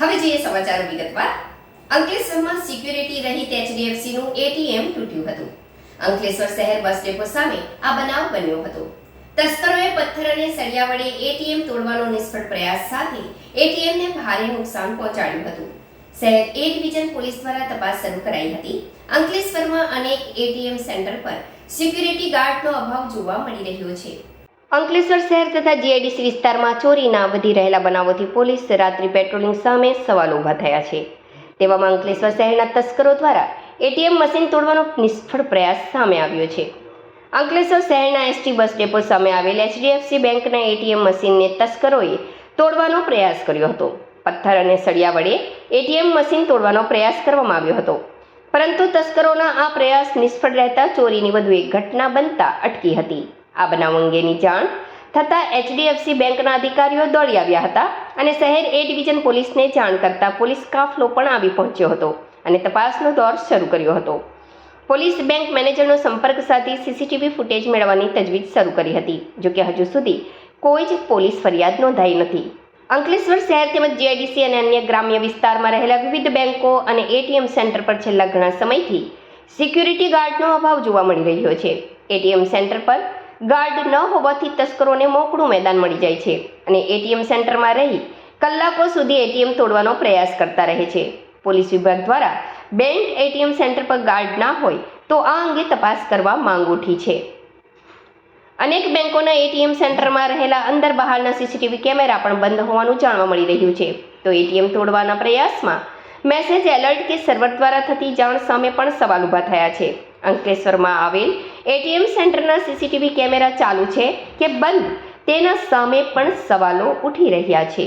હવે જે સમાચાર વિગતવાર. અંકલેશ્વરમાં સિક્યુરિટી રહિત એચડીએફસી નું એટીએમ તૂટ્યું હતું. અંકલેશ્વર શહેર બસ ડેપો સામે આ બનાવ બન્યો હતો. તસ્કરોએ પથ્થર અને સળિયા વડે એટીએમ તોડવાનો નિષ્ફળ પ્રયાસ સાથે એટીએમને ભારે નુકસાન પહોંચાડ્યું હતું. શહેર એ ડિવિઝન પોલીસ દ્વારા તપાસ શરૂ કરાઈ હતી. અંકલેશ્વરમાં અનેક એટીએમ સેન્ટર પર સિક્યુરિટી ગાર્ડનો અભાવ જોવા મળી રહ્યો છે. અંકલેશ્વર શહેર તથા જીઆઈડીસી વિસ્તારમાં ચોરીના વધી રહેલા બનાવોથી પોલીસ રાત્રિ પેટ્રોલિંગ સામે સવાલ ઊભા થયા છે. તેવામાં અંકલેશ્વર શહેરના તસ્કરો દ્વારા એટીએમ મશીન તોડવાનો નિષ્ફળ પ્રયાસ સામે આવ્યો છે. અંકલેશ્વર શહેરના એસટી બસ ડેપો સામે આવેલ એચડીએફસી બેંકના એટીએમ મશીનને તસ્કરોએ તોડવાનો પ્રયાસ કર્યો હતો. પથ્થર અને સળિયા વડે એટીએમ મશીન તોડવાનો પ્રયાસ કરવામાં આવ્યો હતો. પરંતુ તસ્કરોના આ પ્રયાસ નિષ્ફળ રહેતા ચોરીની વધુ એક ઘટના બનતા અટકી હતી. આ બનાવ અંગેની જાણ થતાં એચડીએફસી બેંકના અધિકારીઓ દોડી આવ્યા હતા અને શહેર એ ડિવિઝન પોલીસને જાણ કરતા પોલીસ કાફલો પણ આવી પહોંચ્યો હતો અને તપાસનો દોર શરૂ કર્યો હતો. પોલીસ બેંક મેનેજરનો સંપર્ક સાધી સીસીટીવી ફૂટેજ મેળવવાની તજવીજ શરૂ કરી હતી જોકે હજુ સુધી કોઈ જ પોલીસ ફરિયાદ નોંધાઈ નથી. અંકલેશ્વર શહેર તેમજ જીઆઈડીસી અને અન્ય ગ્રામ્ય વિસ્તારમાં રહેલા વિવિધ બેંકો અને એટીએમ સેન્ટર પર છેલ્લા ઘણા સમયથી સિક્યુરિટી ગાર્ડનો અભાવ જોવા મળી રહ્યો છે. એટીએમ સેન્ટર પર ગાર્ડ ન હોવાથી તસ્કરોને મોકળું મેદાન મળી જાય છે અને એટીએમ સેન્ટરમાં રહી કલાકો સુધી એટીએમ તોડવાનો પ્રયાસ કરતા રહે છે. પોલીસ વિભાગ દ્વારા બેંક એટીએમ સેન્ટર પર ગાર્ડ ના હોય તો આ અંગે તપાસ કરવા માંગ ઉઠી છે. અનેક બેંકોના એટીએમ સેન્ટરમાં રહેલા અંદર બહારના સીસીટીવી કેમેરા પણ બંધ હોવાનું જાણવા મળી રહ્યું છે. તો એટીએમ તોડવાના પ્રયાસમાં મેસેજ એલર્ટ કે સર્વર દ્વારા થતી જાણ સામે પણ સવાલ ઊભા થયા છે. અંકલેશ્વરમાં આવેલ એટીએમ સેન્ટરના સીસીટીવી કેમેરા ચાલુ છે કે બંધ? તેના સામે પણ સવાલો ઉઠી રહ્યા છે.